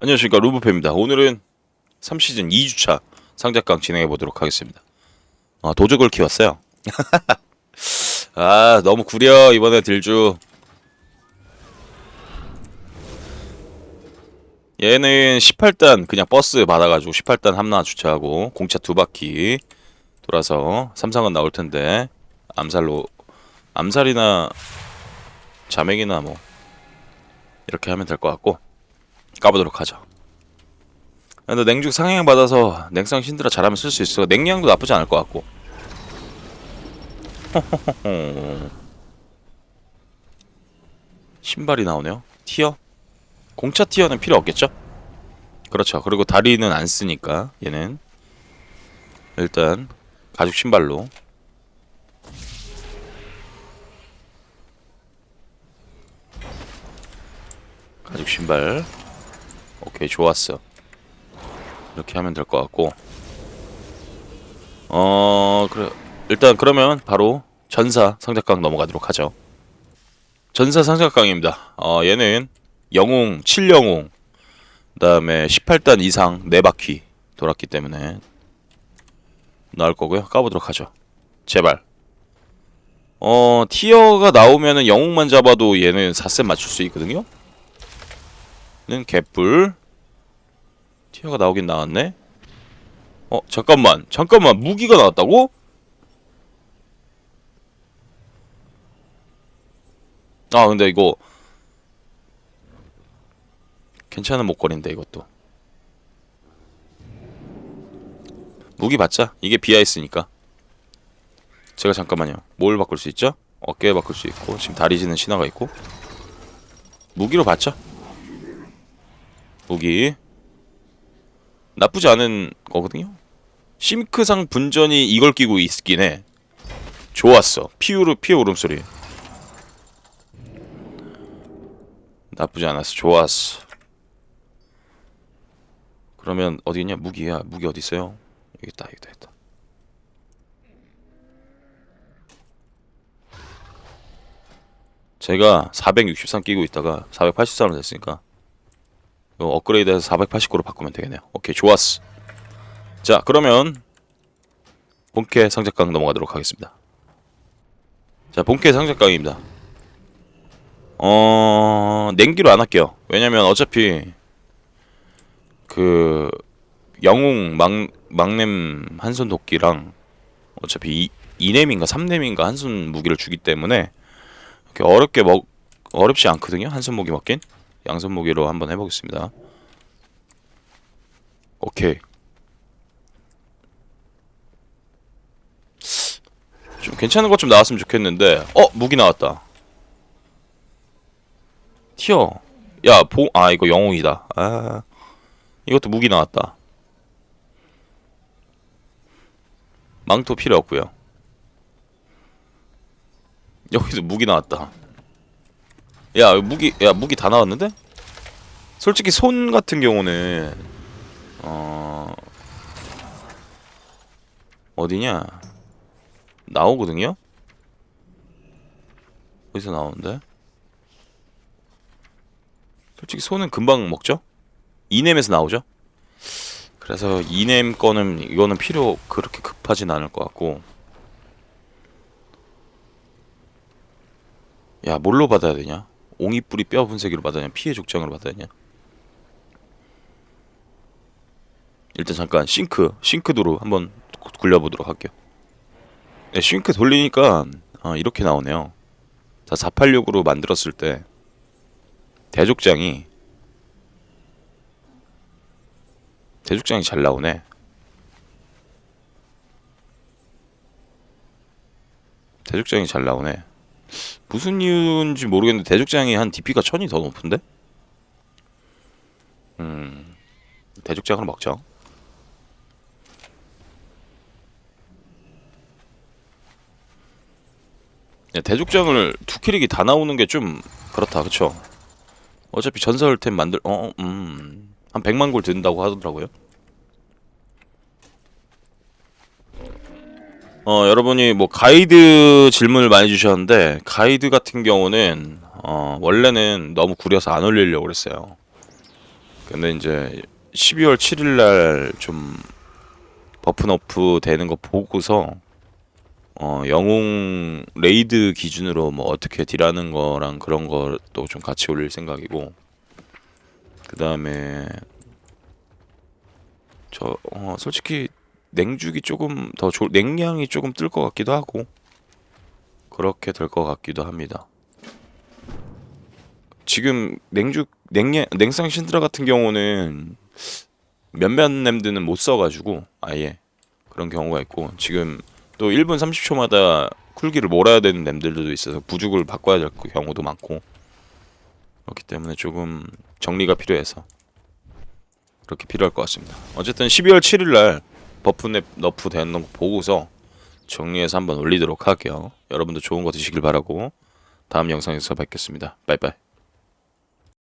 안녕하십니까 루브페입니다. 오늘은 3시즌 2주차 상작강 진행해 보도록 하겠습니다. 아, 도적을 키웠어요. 아 너무 구려 이번에 딜주. 얘는 18단 그냥 버스 받아가지고 18단 함나 주차하고 공차 두 바퀴 돌아서 삼성은 나올 텐데 암살로 암살이나 자맹이나 뭐 이렇게 하면 될 것 같고 까보도록 하죠. 근데 냉죽 상향 받아서 냉상 신드라 잘하면 쓸 수 있어. 냉량도 나쁘지 않을 것 같고. 신발이 나오네요. 티어? 공차 티어는 필요 없겠죠? 그렇죠. 그리고 다리는 안 쓰니까 얘는 일단 가죽 신발로 가죽 신발 오케이 좋았어. 이렇게 하면 될 것 같고. 어 그래. 일단 그러면 바로 전사 상작강 넘어가도록 하죠. 전사 상작강입니다. 어 얘는 영웅 7영웅 그 다음에 18단 이상 4바퀴 돌았기 때문에 나올 거고요. 까보도록 하죠. 제발. 어 티어가 나오면은 영웅만 잡아도 얘는 4셋 맞출 수 있거든요. 는 개뿔 티어가 나오긴 나왔네. 어 잠깐만. 잠깐만. 무기가 나왔다고? 아 근데 이거 괜찮은 목걸이인데 이것도. 무기 받자. 이게 비아이스니까. 제가 잠깐만요. 뭘 바꿀 수 있죠? 어깨에 바꿀 수 있고 지금 다리 지는 신화가 있고. 무기로 받죠 무기 나쁘지 않은 거거든요. 심크상 분전이 이걸 끼고 있긴 해. 좋았어. 피우르 피어 울음소리. 나쁘지 않았어. 좋았어. 그러면 어디 있냐? 무기야. 무기 어디 있어요? 여기 있다. 여기 있다. 여기 있다. 제가 463 끼고 있다가 483을 됐으니까 업그레이드해서 489로 바꾸면 되겠네요. 오케이, 좋았어. 자, 그러면 본캐 상작강 넘어가도록 하겠습니다. 자, 본캐 상작강입니다. 어, 냉기로 안 할게요. 왜냐면 어차피 그 영웅 막 막냄 한손 도끼랑 어차피 이, 2렘인가 3렘인가 한손 무기를 주기 때문에 이렇게 어렵게 먹 어렵지 않거든요. 한손 무기 먹긴. 양손 무기로 한번 해보겠습니다. 오케이. 좀 괜찮은 것 좀 나왔으면 좋겠는데. 어 무기 나왔다. 티어. 야 보. 아 이거 영웅이다. 아 이것도 무기 나왔다. 망토 필요 없고요. 여기도 무기 나왔다. 야 무기 야 무기 다 나왔는데? 솔직히 손 같은 경우는 어 어디냐 나오거든요. 어디서 나오는데? 솔직히 손은 금방 먹죠. 이넴에서 나오죠. 그래서 이넴 거는 이거는 필요 그렇게 급하진 않을 것 같고. 야 뭘로 받아야 되냐? 옹이뿌리 뼈 분쇄기로 되냐? 피해 족장으로 되냐? 일단 잠깐 싱크 싱크도로 한번 굴려보도록 할게요. 네, 싱크 돌리니까 아, 이렇게 나오네요. 자 486으로 만들었을 때 대족장이 대족장이 잘 나오네. 대족장이 잘 나오네. 무슨 이유인지 모르겠는데 대족장이 한 DP가 천이 더 높은데? 음 대족장으로 먹죠. 야, 대족장을 두 캐릭이 다 나오는 게 좀 그렇다, 그쵸? 어차피 전설템 만들 어, 음, 한 100만 골 든다고 하더라고요. 어, 여러분이 뭐 가이드 질문을 많이 주셨는데 가이드 같은 경우는 어, 원래는 너무 구려서 안 올리려고 그랬어요. 근데 이제 12월 7일 날 좀 버프 너프 되는 거 보고서 어 영웅 레이드 기준으로 뭐 어떻게 딜하는 거랑 그런 것도 좀 같이 올릴 생각이고 그 다음에 저 어, 솔직히 냉죽이 조금 더 좋, 냉량이 조금 뜰 것 같기도 하고 그렇게 될 것 같기도 합니다. 지금 냉죽 냉량 냉상 신드라 같은 경우는 몇몇 램드는 못 써가지고 아예 그런 경우가 있고 지금 또 1분 30초마다 쿨기를 몰아야 되는 램들도 있어서 부죽을 바꿔야 될 경우도 많고 그렇기 때문에 조금 정리가 필요해서 그렇게 필요할 것 같습니다. 어쨌든 12월 7일 날 버프 nep 너프 되는 거 보고서 정리해서 한번 올리도록 할게요. 여러분도 좋은 거 드시길 바라고 다음 영상에서 뵙겠습니다. 빠이빠이.